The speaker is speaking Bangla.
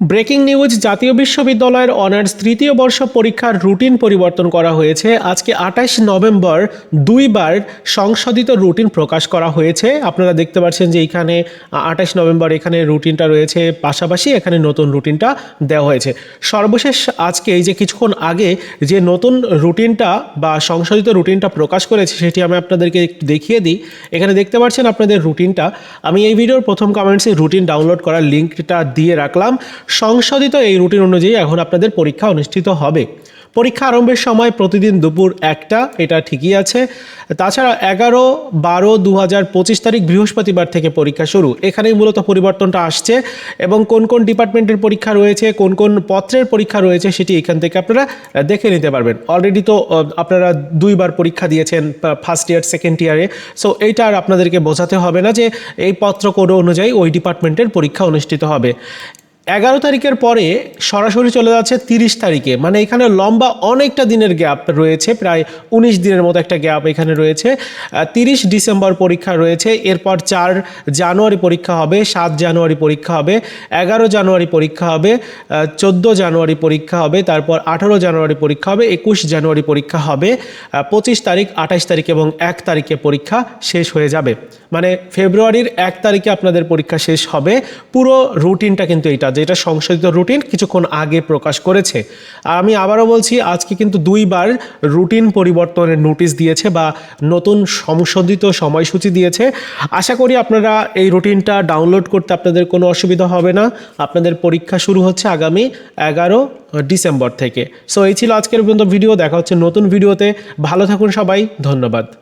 ব্রেকিং নিউজ, জাতীয় বিশ্ববিদ্যালয়ের অনার্স তৃতীয় বর্ষ পরীক্ষার রুটিন পরিবর্তন করা হয়েছে। আজকে আঠাশ নভেম্বর, দুইবার সংশোধিত রুটিন প্রকাশ করা হয়েছে। আপনারা দেখতে পাচ্ছেন যে এখানে আঠাশ নভেম্বর এখানে রুটিনটা রয়েছে, পাশাপাশি এখানে নতুন রুটিনটা দেওয়া হয়েছে। সর্বশেষ আজকে এই যে কিছুক্ষণ আগে যে নতুন রুটিনটা বা সংশোধিত রুটিনটা প্রকাশ করেছে, সেটি আমি আপনাদেরকে একটু দেখিয়ে দিই। এখানে দেখতে পাচ্ছেন আপনাদের রুটিনটা। আমি এই ভিডিওর প্রথম কমেন্টসে রুটিন ডাউনলোড করার লিঙ্কটা দিয়ে রাখলাম। সংশোধিত এই রুটিন অনুযায়ী এখন আপনাদের পরীক্ষা অনুষ্ঠিত হবে। পরীক্ষা আরম্ভের সময় প্রতিদিন দুপুর একটা, এটা ঠিকই আছে। তাছাড়া এগারো, বারো দু হাজার পঁচিশ তারিখ বৃহস্পতিবার থেকে পরীক্ষা শুরু। এখানেই মূলত পরিবর্তনটা আসছে এবং কোন কোন ডিপার্টমেন্টের পরীক্ষা রয়েছে, কোন কোন পত্রের পরীক্ষা রয়েছে সেটি এখান থেকে আপনারা দেখে নিতে পারবেন। অলরেডি তো আপনারা দুইবার পরীক্ষা দিয়েছেন ফার্স্ট ইয়ার সেকেন্ড ইয়ারে সো এইটা আর আপনাদেরকে বোঝাতে হবে না যে এই পত্র কোড অনুযায়ী ওই ডিপার্টমেন্টের পরীক্ষা অনুষ্ঠিত হবে। এগারো তারিখের পরে সরাসরি চলে যাচ্ছে তিরিশ তারিখে। মানে এখানে লম্বা অনেকটা দিনের গ্যাপ রয়েছে, প্রায় উনিশ দিনের মতো একটা গ্যাপ এখানে রয়েছে। তিরিশ ডিসেম্বর পরীক্ষা রয়েছে, এরপর চার জানুয়ারি পরীক্ষা হবে, সাত জানুয়ারি পরীক্ষা হবে, এগারো জানুয়ারি পরীক্ষা হবে চোদ্দ জানুয়ারি পরীক্ষা হবে, তারপর আঠারো জানুয়ারি পরীক্ষা হবে, একুশ জানুয়ারি পরীক্ষা হবে পঁচিশ তারিখ আঠাশ তারিখ এবং এক তারিখে পরীক্ষা শেষ হয়ে যাবে। মানে ফেব্রুয়ারির এক তারিখে আপনাদের পরীক্ষা শেষ হবে। পুরো রুটিনটা কিন্তু এটা যেটা সংশোধিত রুটিন কিছুক্ষণ আগে প্রকাশ করেছে। আর আমি আবারও বলছি, আজকে কিন্তু দুইবার রুটিন পরিবর্তনের নোটিশ দিয়েছে বা নতুন সংশোধিত সময়সূচি দিয়েছে। আশা করি আপনারা এই রুটিনটা ডাউনলোড করতে আপনাদের কোনো অসুবিধা হবে না। আপনাদের পরীক্ষা শুরু হচ্ছে আগামী এগারো ডিসেম্বর থেকে। সো এই ছিল আজকের পর্যন্ত ভিডিও। দেখা হচ্ছে নতুন ভিডিওতে। ভালো থাকুন সবাই। ধন্যবাদ।